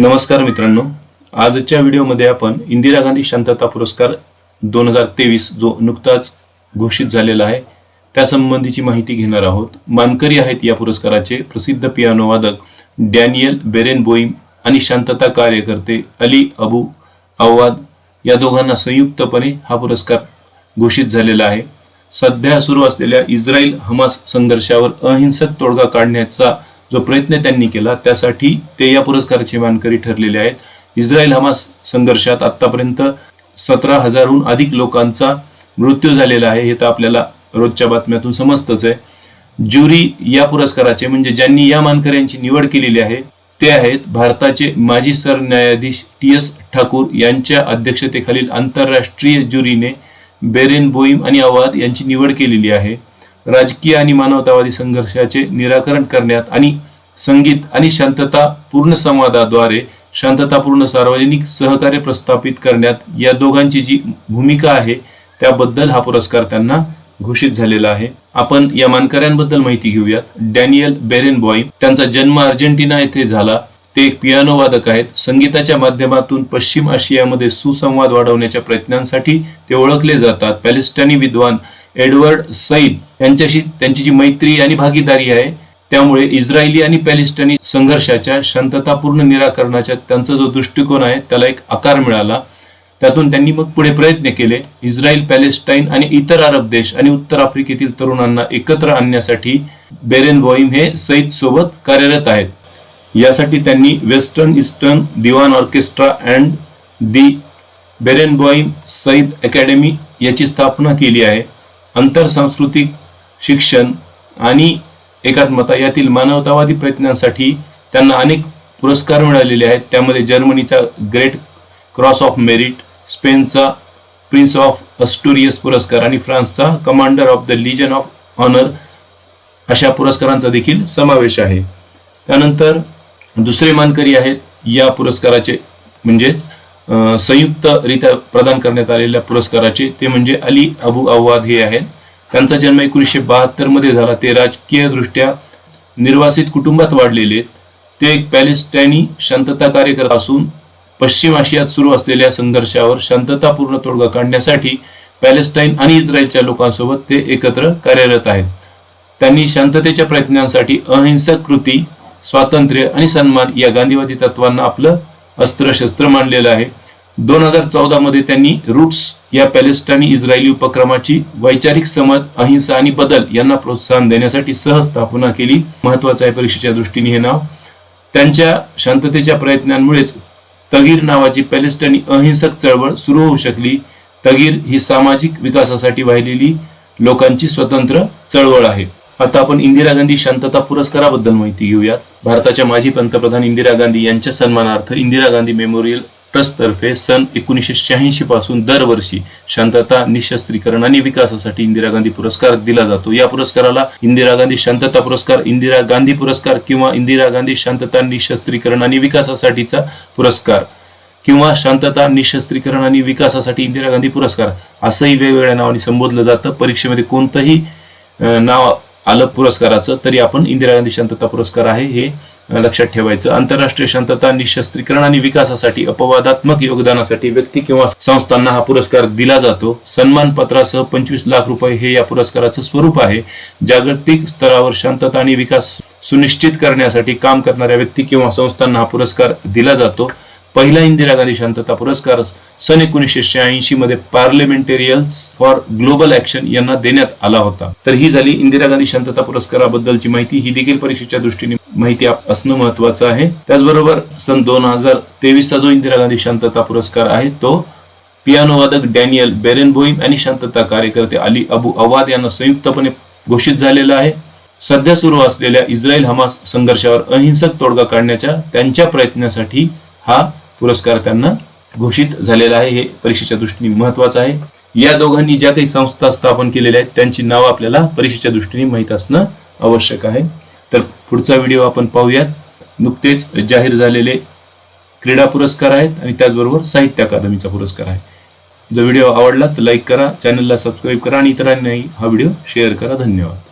नमस्कार मित्रांनो. आजच्या व्हिडिओमध्ये आपण इंदिरा गांधी शांतता पुरस्कार दोन हजार तेवीस जो नुकताच घोषित झालेला आहे त्यासंबंधीची माहिती घेणार आहोत. मानकरी आहेत या पुरस्काराचे प्रसिद्ध पियानो वादक डॅनियल बेरेनबोईम आणि शांतता कार्यकर्ते अली अबू अववाद या दोघांना संयुक्तपणे हा पुरस्कार घोषित झालेला आहे. सध्या सुरू असलेल्या इस्रायल हमास संघर्षावर अहिंसक तोडगा काढण्याचा जो प्रयत्न त्यांनी केला त्यासाठी ते या पुरस्काराचे मानकरी ठरलेले आहेत. इस्रायल हमास संघर्षात आतापर्यंत सतरा हजारहून अधिक लोकांचा मृत्यू झालेला आहे हे तर आपल्याला रोजच्या बातम्यातून समजतच आहे. ज्युरी या पुरस्काराचे म्हणजे ज्यांनी या मानकऱ्यांची निवड केलेली आहे ते आहेत भारताचे माजी सरन्यायाधीश टी एस ठाकूर यांच्या अध्यक्षतेखालील आंतरराष्ट्रीय ज्युरीने बेरेन बोईम आणि आवाद यांची निवड केलेली आहे. राजकीय आणि मानवतावादी संघर्षाचे निराकरण करण्यात आणि संगीत आणि शांतता पूर्ण संवादाद्वारे शांततापूर्ण सार्वजनिक सहकार्य प्रस्थापित करण्यात या दोघांची जी भूमिका आहे त्याबद्दल हा पुरस्कार त्यांना घोषित झालेला आहे. आपण या मानकऱ्यांबद्दल माहिती घेऊयात. डॅनियल बेरेन बॉईम त्यांचा जन्म अर्जेंटिना येथे झाला. ते एक पियानो वादक आहेत. संगीताच्या माध्यमातून पश्चिम आशियामध्ये सुसंवाद वाढवण्याच्या प्रयत्नांसाठी ते ओळखले जातात. पॅलेस्टानी विद्वान एडवर्ड सईद यांच्याशी त्यांची जी मैत्री आणि भागीदारी आहे त्यामुळे इस्रायली आणि पॅलेस्टाईनी संघर्षाच्या शांततापूर्ण निराकरणाच्या त्यांचा जो दृष्टिकोन आहे त्याला एक आकार मिळाला. त्यातून त्यांनी मग पुढे प्रयत्न केले. इस्रायल पॅलेस्टाईन आणि इतर अरब देश आणि उत्तर आफ्रिकेतील तरुणांना एकत्र आणण्यासाठी बेरेन बॉईम हे सईद सोबत कार्यरत आहेत. यासाठी त्यांनी western eastern divan orchestra and the Barenboim Said academy याची स्थापना केली आहे. आंतरसांस्कृतिक शिक्षण आणि एकात्मता यातील मानवतावादी प्रयत्नांसाठी त्यांना अनेक पुरस्कार मिळालेले आहेत. त्यामध्ये जर्मनीचा ग्रेट क्रॉस ऑफ मेरिट स्पेनचा प्रिन्स ऑफ अस्टोरियस पुरस्कार आणि फ्रान्सचा commander of the legion of honour अशा पुरस्कारांचा देखील समावेश आहे. त्यानंतर दुसरे मानकरी आहेत. या पुरस्काराचे म्हणजेच संयुक्तरित्या प्रदान करण्यात आलेल्या पुरस्काराचे ते म्हणजे अली अबू अव्वाद हे आहेत. त्यांचा जन्म एकोणीसशे बहात्तरमध्ये झाला. ते राजकीयदृष्ट्या निर्वासित कुटुंबात वाढलेले. आहेत. ते एक पॅलेस्टाईनी शांतता कार्यकर्ता असून पश्चिम आशियात सुरू असलेल्या संघर्षावर शांततापूर्ण तोडगा काढण्यासाठी पॅलेस्टाईन आणि इस्रायलच्या लोकांसोबत ते एकत्र कार्यरत आहेत. त्यांनी शांततेच्या प्रयत्नांसाठी अहिंसक कृती स्वातंत्र्य आणि सन्मान या गांधीवादी तत्वांना आपलं अस्त्रशस्त्र मांडलेलं आहे. दोन हजार चौदा मध्ये त्यांनी रूट्स या पॅलेस्टाईनी इस्रायली उपक्रमाची वैचारिक समज अहिंसा आणि बदल यांना प्रोत्साहन देण्यासाठी सहस्थापना केली. महत्वाचं आहे परीक्षेच्या दृष्टीने हे नाव. त्यांच्या शांततेच्या प्रयत्नांमुळेच तगीर नावाची पॅलेस्टाईनी अहिंसक चळवळ सुरू होऊ शकली. तगीर ही सामाजिक विकासासाठी वाहिलेली लोकांची स्वतंत्र चळवळ आहे. आता आपण इंदिरा गांधी शांतता पुरस्काराबद्दल माहिती घेऊयात. भारताच्या माजी पंतप्रधान इंदिरा गांधी यांच्या सन्मानार्थ इंदिरा गांधी मेमोरियल ट्रस्टतर्फे सन एकोणीसशे शहाऐंशी पासून दरवर्षी शांतता निशस्त्रीकरण आणि विकासासाठी इंदिरा गांधी पुरस्कार दिला जातो. या पुरस्काराला इंदिरा गांधी शांतता पुरस्कार इंदिरा गांधी पुरस्कार किंवा इंदिरा गांधी शांतता निशस्त्रीकरण आणि विकासासाठीचा पुरस्कार किंवा शांतता निशस्त्रीकरण आणि विकासासाठी इंदिरा गांधी पुरस्कार असंही वेगवेगळ्या नावाने संबोधलं जातं. परीक्षेमध्ये कोणतंही नाव आलं पुरस्काराचं तरी आपण इंदिरा गांधी शांतता पुरस्कार आहे हे लक्षात ठेवायचं. आंतरराष्ट्रीय शांतता निशस्त्रीकरण आणि विकासासाठी अपवादात्मक योगदानासाठी व्यक्ती किंवा संस्थांना हा पुरस्कार दिला जातो. सन्मानपत्रासह पंचवीस लाख रुपये हे या पुरस्काराचं स्वरूप आहे. जागतिक स्तरावर शांतता आणि विकास सुनिश्चित करण्यासाठी काम करणाऱ्या व्यक्ती किंवा संस्थांना हा पुरस्कार दिला जातो. पहिला इंदिरा गांधी शांतता पुरस्कार सन एकोणीसशे शहाऐंशी मध्ये पार्लिमेंटेरियन्स फॉर ग्लोबल ऍक्शन यांना देण्यात आला होता. तर ही झाली इंदिरा गांधी शांतता पुरस्काराबद्दलची माहिती. ही देखील परीक्षेच्या दृष्टीने माहिती असणं महत्वाचं आहे. त्याचबरोबर सन दोन हजार तेवीसचा जो इंदिरा गांधी शांतता पुरस्कार आहे तो पियानो वादक डॅनियल बेरेनबोईम आणि शांतता कार्यकर्ते अली अबू अवाद यांना संयुक्तपणे घोषित झालेला आहे. सध्या सुरू असलेल्या इस्रायल हमास संघर्षावर अहिंसक तोडगा काढण्याच्या त्यांच्या प्रयत्नासाठी हा पुरस्कार त्यांना घोषित झालेला आहे. हे परीक्षेच्या दृष्टीने महत्वाचं आहे. या दोघांनी ज्या काही संस्था स्थापन केलेल्या आहेत त्यांची नावं आपल्याला परीक्षेच्या दृष्टीने माहीत असणं आवश्यक आहे. तर पुढचा व्हिडिओ आपण पाहूयात. नुकतेच जाहीर झालेले क्रीडा पुरस्कार आहेत आणि त्याचबरोबर साहित्य अकादमीचा पुरस्कार आहे. जर व्हिडिओ आवडला तर लाईक करा चॅनलला सबस्क्राईब करा आणि इतरांनाही हा व्हिडिओ शेअर करा. धन्यवाद.